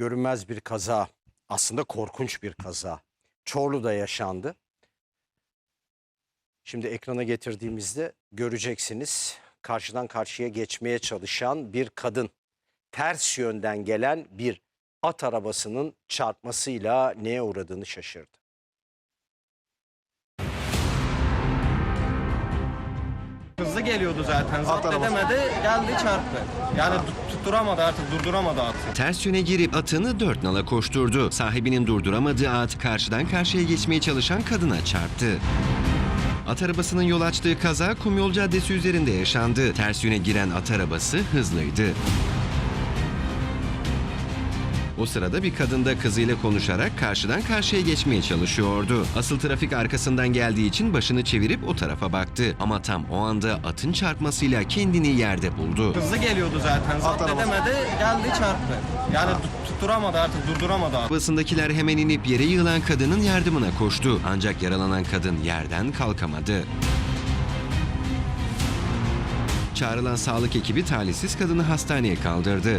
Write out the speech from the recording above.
görünmez bir kaza. Aslında korkunç bir kaza. Çorlu'da yaşandı. Şimdi ekrana getirdiğimizde göreceksiniz. Karşıdan karşıya geçmeye çalışan bir kadın. Ters yönden gelen bir at arabasının çarpmasıyla neye uğradığını şaşırdı. Hızlı geliyordu zaten. Zapt arabası. edemedi, geldi çarptı. Yani tut- tutturamadı artık, durduramadı atı. Ters yöne girip atını dört nala koşturdu. Sahibinin durduramadığı at karşıdan karşıya geçmeye çalışan kadına çarptı. At arabasının yol açtığı kaza Kumyol Caddesi üzerinde yaşandı. Ters yöne giren at arabası hızlıydı. O sırada bir kadın da kızıyla konuşarak karşıdan karşıya geçmeye çalışıyordu. Asıl trafik arkasından geldiği için başını çevirip o tarafa baktı. Ama tam o anda atın çarpmasıyla kendini yerde buldu. Hızlı geliyordu zaten. Zapt edemedi, geldi çarptı. Yani tut- tutturamadı artık, durduramadı atı. Arabasındakiler hemen inip yere yığılan kadının yardımına koştu. Ancak yaralanan kadın yerden kalkamadı. Çağrılan sağlık ekibi talihsiz kadını hastaneye kaldırdı.